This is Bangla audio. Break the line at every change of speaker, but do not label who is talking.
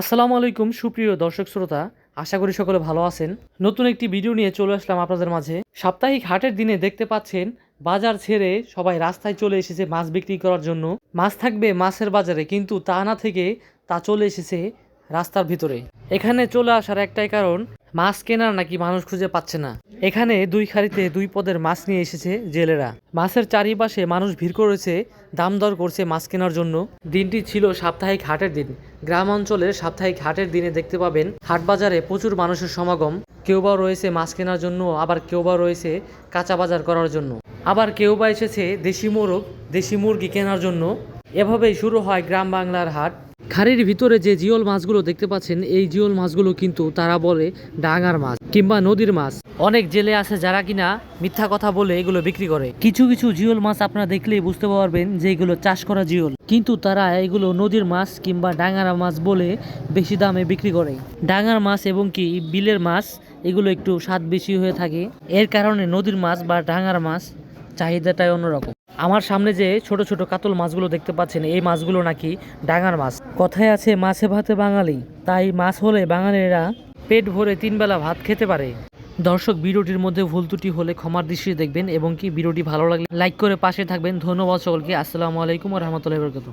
আসসালামু আলাইকুম, সুপ্রিয় দর্শক শ্রোতা। আশা করি সকলে ভালো আছেন। নতুন একটি ভিডিও নিয়ে চলে আসলাম আপনাদের মাঝে। সাপ্তাহিক হাটের দিনে দেখতে পাচ্ছেন, বাজার ছেড়ে সবাই রাস্তায় চলে এসেছে মাছ বিক্রি করার জন্য। মাছ থাকবে মাছের বাজারে, কিন্তু তা না থেকে তা চলে এসেছে রাস্তার ভিতরে। এখানে চলে আসার একটাই কারণ, মাছ কেনার নাকি মানুষ খুঁজে পাচ্ছে না। এখানে দুই খাড়িতে দুই পদের মাছ নিয়ে এসেছে জেলেরা। মাছের চারিপাশে মানুষ ভিড় করেছে, দাম দর করছে মাছ কেনার জন্য। দিনটি ছিল সাপ্তাহিক হাটের দিন। গ্রাম অঞ্চলের সাপ্তাহিক হাটের দিনে দেখতে পাবেন হাট বাজারে প্রচুর মানুষের সমাগম। কেউ বা রয়েছে মাছ কেনার জন্য, আবার কেউ বা রয়েছে কাঁচা বাজার করার জন্য। আবার কেউ বা এসেছে দেশি মোরগ, দেশি মুরগি কেনার জন্য। এভাবেই শুরু হয় গ্রাম বাংলার হাট। খাড়ির ভিতরে যে জিওল মাছগুলো দেখতে পাচ্ছেন, এই জিওল মাছগুলো কিন্তু তারা বলে ডাঙার মাছ কিংবা নদীর মাছ। অনেক জেলে আছে যারা কিনা মিথ্যা কথা বলে এগুলো বিক্রি করে। কিছু কিছু জিওল মাছ আপনারা দেখলেই বুঝতে পারবেন যে এগুলো চাষ করা জিওল। কিন্তু তারা এগুলো নদীর মাছ কিংবা ডাঙার মাছ বলে বেশি দামে বিক্রি করে। ডাঙার মাছ এবং কি বিলের মাছ, এগুলো একটু স্বাদ বেশি হয়ে থাকে। এর কারণে নদীর মাছ বা ডাঙার মাছ চাহিদাটাই অন্যরকম। আমার সামনে যে ছোট ছোট কাতল মাছগুলো দেখতে পাচ্ছেন, এই মাছগুলো নাকি ডাঙার মাছ। কথায় আছে, মাছে ভাতে বাঙালি, তাই মাছ হলে বাঙালিরা পেট ভরে তিন বেলা ভাত খেতে পারে। দর্শক, ভিডিওটির মধ্যে ভুল ত্রুটি হলে ক্ষমার দৃষ্টি দেখবেন এবং কি, ভিডিওটি ভালো লাগলে লাইক করে পাশে থাকবেন। ধন্যবাদ সকলকে। আসসালামু আলাইকুম রহমতুল্লাহ বরকত